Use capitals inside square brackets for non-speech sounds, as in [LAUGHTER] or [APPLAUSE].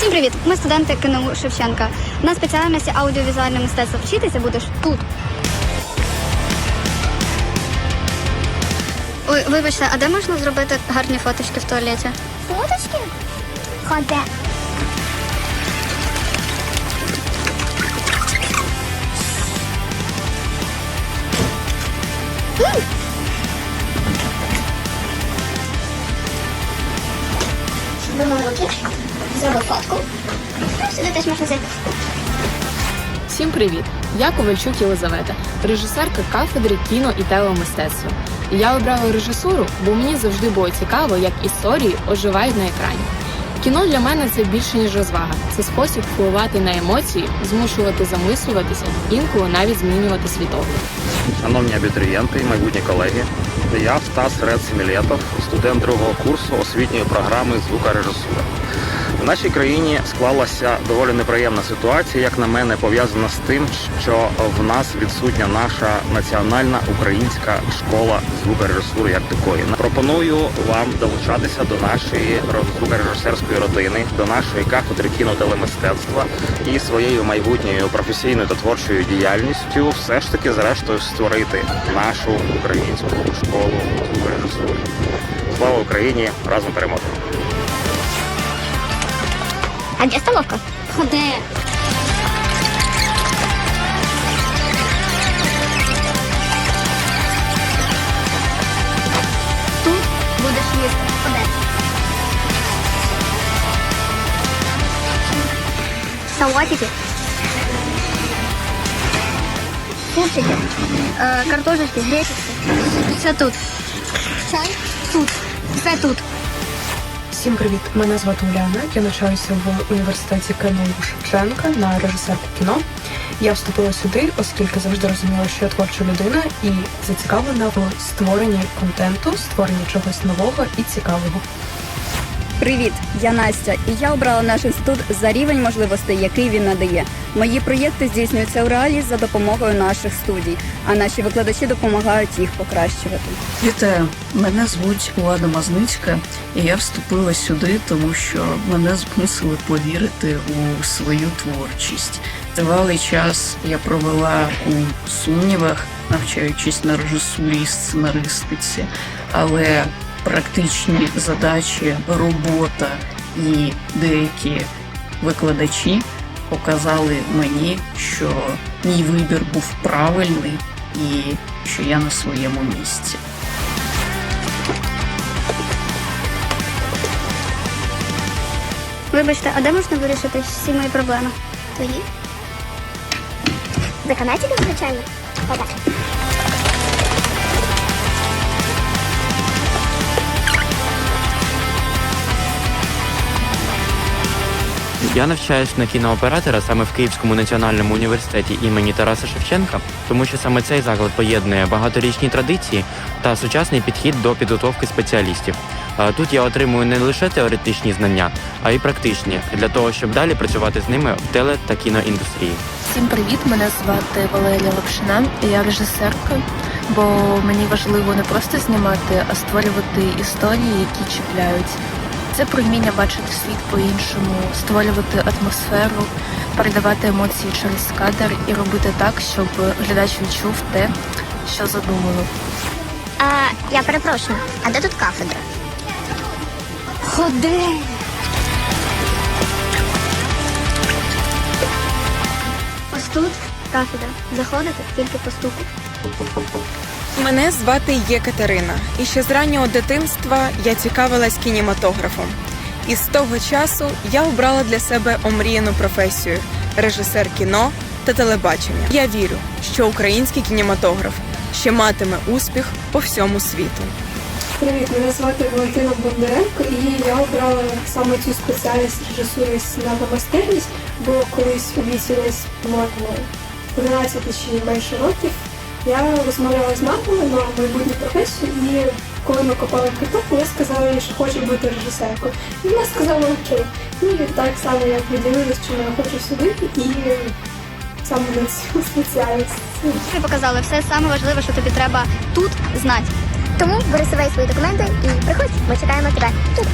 Всім привіт! Ми студенти КНУ Шевченка. На спеціальності аудіовізуальне мистецтво вчитися будеш тут. Ой, вибачте, а де можна зробити гарні фоточки в туалеті? Фоточки? Ходе. Руки, зробив фотку. Ну, Сюди теж можна зайти. Всім привіт! Я Ковальчук Єлизавета, режисерка кафедри кіно і телемистецтва. І я обрала режисуру, бо мені завжди було цікаво, як історії оживають на екрані. Кіно для мене це більше ніж розвага. Це спосіб впливати на емоції, змушувати замислюватися, інколи навіть змінювати світогляд. Шановні абітурієнти і майбутні колеги, я Стас Ред Семілєтов, студент другого курсу освітньої програми звукорежисура. В нашій країні склалася доволі неприємна ситуація, як на мене, пов'язана з тим, що в нас відсутня наша національна українська школа звукорежисури як такої. Пропоную вам долучатися до нашої звукорежисерської родини, до нашої кафедри кінотелемистецтва і своєю майбутньою професійною та творчою діяльністю все ж таки зрештою створити нашу українську школу звукорежисури. Слава Україні! Разом переможемо! А де столовка? Ходе. Тут будеш їсти. Ходе. Салатики. Супчики. Е, картошечки, гречечки. Все тут. Чай. Тут. Все тут. Всім привіт! Мене звати Уляна. Я навчаюся в університеті КНУ Шевченка на режисерку кіно. Я вступила сюди, оскільки завжди розуміла, що я творча людина і зацікавлена в створенні контенту, створенні чогось нового і цікавого. Привіт, я Настя, і я обрала наш інститут за рівень можливостей, який він надає. Мої проєкти здійснюються у реалі за допомогою наших студій, а наші викладачі допомагають їх покращувати. Вітаю, мене звуть Влада Мазницька, і я вступила сюди, тому що мене змусили повірити у свою творчість. Тривалий час я провела у сумнівах, навчаючись на режисурі і сценаристиці, але практичні задачі, робота і деякі викладачі показали мені, що мій вибір був правильний і що я на своєму місці. Вибачте, а де можна вирішити всі мої проблеми? Твої? За канатиком, звичайно. Ходе. Я навчаюсь на кінооператора саме в Київському національному університеті імені Тараса Шевченка, тому що саме цей заклад поєднує багаторічні традиції та сучасний підхід до підготовки спеціалістів. Тут я отримую не лише теоретичні знання, а й практичні для того, щоб далі працювати з ними в теле та кіноіндустрії. Всім привіт! Мене звати Валерія Лапшина, я режисерка, бо мені важливо не просто знімати, а створювати історії, які чіпляють. Це про вміння бачити світ по-іншому, створювати атмосферу, передавати емоції через кадр і робити так, щоб глядач відчув те, що задумало. А, я перепрошую, а де тут кафедра? Ходе. Ось тут кафедра. Заходите тільки по стуку. Мене звати є Катерина, і ще з раннього дитинства я цікавилась кінематографом. І з того часу я обрала для себе омріяну професію режисер кіно та телебачення. Я вірю, що український кінематограф ще матиме успіх по всьому світу. Привіт, мене звати Валентина Бондаренко, і я обрала саме цю спеціальність режисури сценарна майстерність, бо колись у по-моєму, 11 чи менше років я розмовляла з мамою на майбутню професію, і коли ми копали картоплю, я сказала їй, що хочу бути режисеркою. І вона сказала окей. І так само я поділилася, що я хочу сюди, і саме на цю [LAUGHS] спеціальність. Ми показали все саме важливе, що тобі треба тут знати. Тому бери свої документи і приходь, ми чекаємо тебе тут.